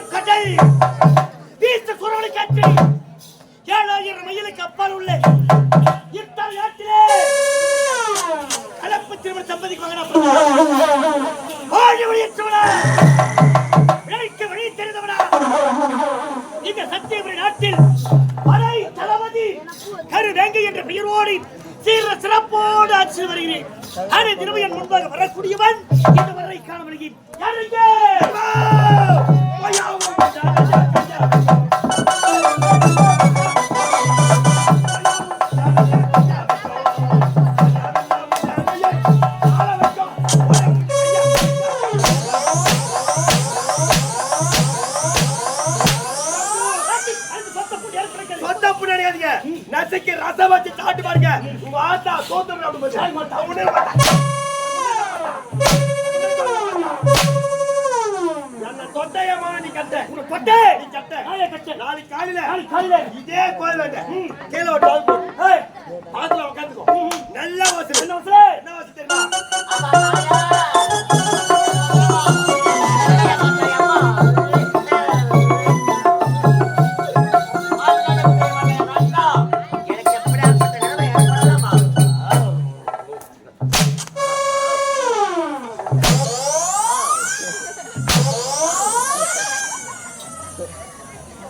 வீசும் கடை வீச குரவளை ஏழாயிரம் மைலுக்கு அப்பால் உள்ள இத்தால் நாட்டிலே. கலப்பு திருமண தம்பதிக்கு நாட்டில் படை தளபதி கரு வேங்கை என்ற பெயரோடு சீர சிறப்போடு ஆட்சி வருகிறேன். அரை திருமையன் முன்பாக வரக்கூடியவன். இந்த வரை காண வருகிறேன் நசைக்கு ரசம் வச்சு சாப்பிட்டு பாருங்க. உங்க ஆத்தா போது என்ன தொட்டையமா நீ கட்ட. உன்னை கொட்டை. நீ கட்ட. நாளை கட்டை. நாளைக்கு காலையில. நாளைக்கு காலையில. இதே கோயில் வேண்ட. கீழே ஒரு டால் போடு ஏய், பாத்துல உட்காந்துக்கோ நல்லா வாசல். என்ன வாசல்? தெரியுமா?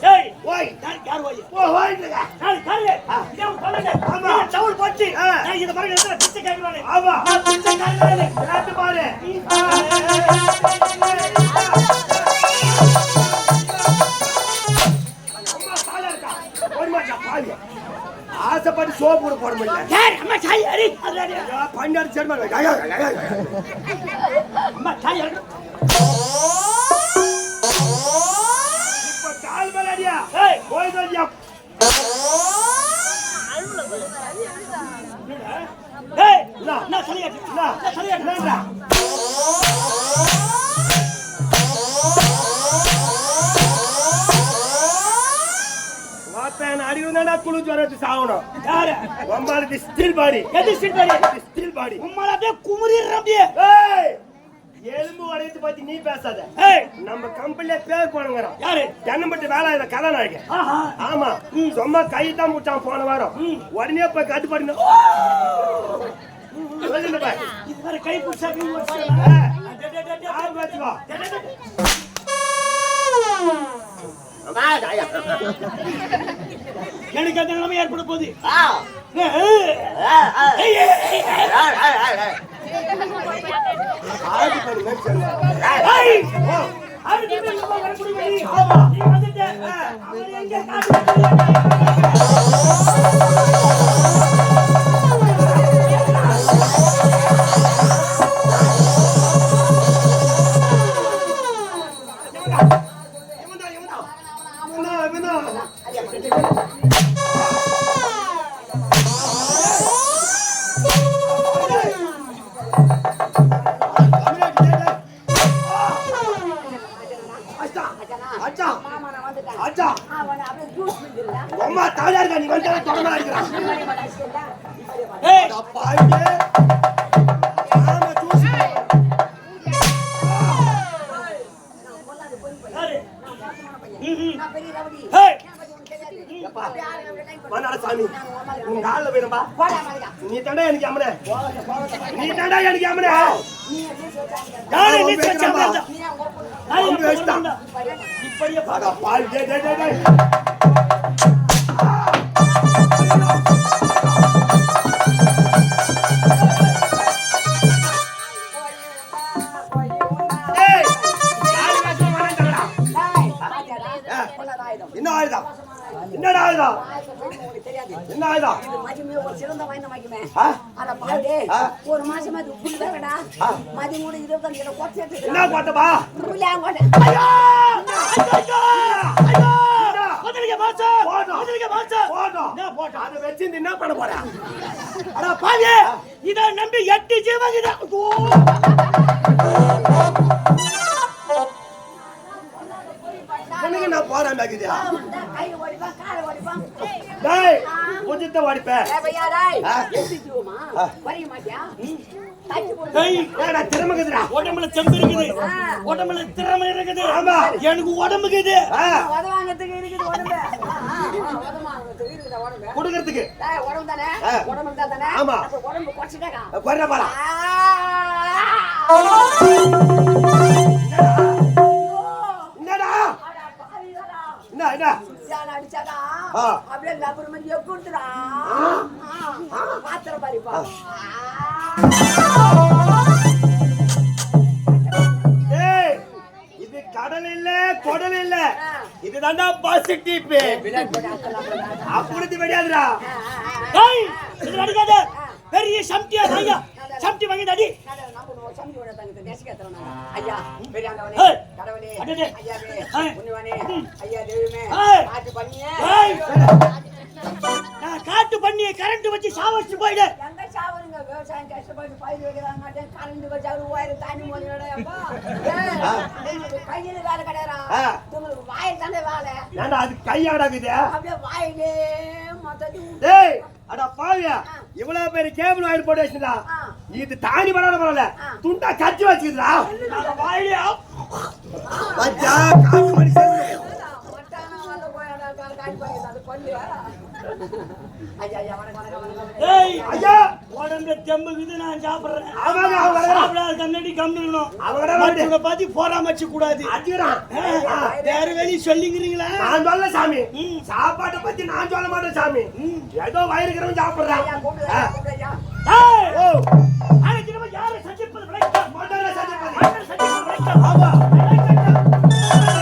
ஏய், ஓய் யார் ஓய்? ஓ ஓய்ங்க நாளைக்கு காலையில. இதே காலையில. ஆமா. போட்டு. ஆ. நான் இதை பாருங்க, எத்தனை பிச்சை கேட்கிறானே. ஆமா நான் பிச்சை கேட்கிறானே. கேட்டு பாரு ஆசைப்பட்டு சோப்பு கூட போட முடியல யார்? அம்மா சாய் சேர்மா அம்மா அடி. அடிவுதானா குளிச்சு வரது சாவணும் யாரு? ஸ்டீல் பாடி எது சில்பாடி? ஸ்டீல் பாடி உம்மால அப்படியே குமுறிடுற அப்படியே. ஏய் எலும்பு உடையது பத்தி நீ பேசாத. நம்ம கம்பெனில பேர் போனங்கிறோம் யாரு? தென்னம்பட்டு வேலை இதை கதாநாயகன். ஆஹா. ஆமா சும்மா கை தான் முட்டான் போன வாரம். உடனே போய் கட்டுப்பாடு சொல்லுங்க பாய் இது கை புடிச்சா கை புடிச்சா. தாயா. எனக்கு அந்த நிலைமை ஏற்பட போகுது. இவன்தா, இவன்தா. அம்மா தாயா இருக்கா, நீ வந்து தொடர்ந்தா இருக்கிறான். சாமி. உன் கால்ல போயிடும்பா. நீ தாண்டா எனக்கு அம்மனே. நீ தாண்டா எனக்கு அம்மனே. யாரு அவன் நீ வச்ச பேசுறான்பா. அந்த? ஆ? ஆ? ஒரு மாசம் அது புள்ளி வேறடா மதியம் கூட இருபத்தஞ்சு கிலோ கொட்டை என்ன போட்டப்பா புள்ளியாங்கோட்டை ஐயா! ஐயா! ஐயா! பதிலுக்கு மாசா! பதிலுக்கு மாசா! போட்டோம் என்ன போட்டா? அதை வச்சு என்ன பண்ண போற அட பாவி! இதை நம்பி எட்டு ஜீவன் இதை-! எனக்கு நான் போறேன் கை ஓடிப்பான் காலை ஓடிப்பான் டேய் புஜத்தை வாடிப்பேன் ஏவையாராய் ஆ. எடுத்துக்குவோமா வரைய மாட்டியா தச்சு போடு திறமைக்குதுடா உடம்புல இருக்குது. ஆ. உடம்புல திறமை இருக்குது. ஆமா. எனக்கு உடம்புக்கு இது குடுக்கறதுக்கு. டேய், உடம்பு தானே. உடம்பு தானே? ஆமா. உடம்பு என்னடா? என்ன ஏண்டா சித்தியால லப்பர் மாதிரி எக்குடுத்துடா பாத்திரம் பாருப்பா ஏய் இது கடல் இல்ல குடல் இல்ல. இதுதான்டா பாசிட்டிவ் அப்படி கிடையாதுடா ஏய் இது அடிக்காத பெரிய சம்டியா வாங்க சம்டி வாங்கி அடி. ஐயா ஏய். கடவுளே ஐயா சாவச்சு போயிடு. எங்க சாவருங்க விவசாயம் கஷ்டப்பட்டு பயிர் வைக்கிறாங்க. கரண்ட் வச்சாரு உயரம் தாண்டி மொழியோடப்பா கையில வேலை கிடையாது. உங்களுக்கு வாயில் தானே வேலை? ஏண்டா அது கையாடாக்குது அப்படியே வாயிலே மொத்தத்தையும் டேய் அட பாவியா. இவ்வளவு பேர் கேபிள் வாயில் போட்டு வச்சுடா ஆ. இது தாண்டி பரவாயில்ல பரவாயில்ல. துண்டா கட்டி வச்சுக்குதுடா நான் வாயிலே மச்சா காசு மணி சேர்ந்து உடம்புல தெம்பு விது நான் சாப்பிடுறேன். சாப்பிடாத கண்ணாடி கம்மிடணும் அவங்கள பார்த்து போராமச்சு கூடாது வேற வெளி சொல்லிங்கிறீங்களா நான் சொல்ல சாமி. சாப்பாட்டை பத்தி நான் சொல்ல மாட்டேன் சாமி. ஏதோ வயிறுக்கிறவன் சாப்பிடுறேன் யாரை சந்திப்பது மாட்டாங்க சந்திப்பது. ஆமா.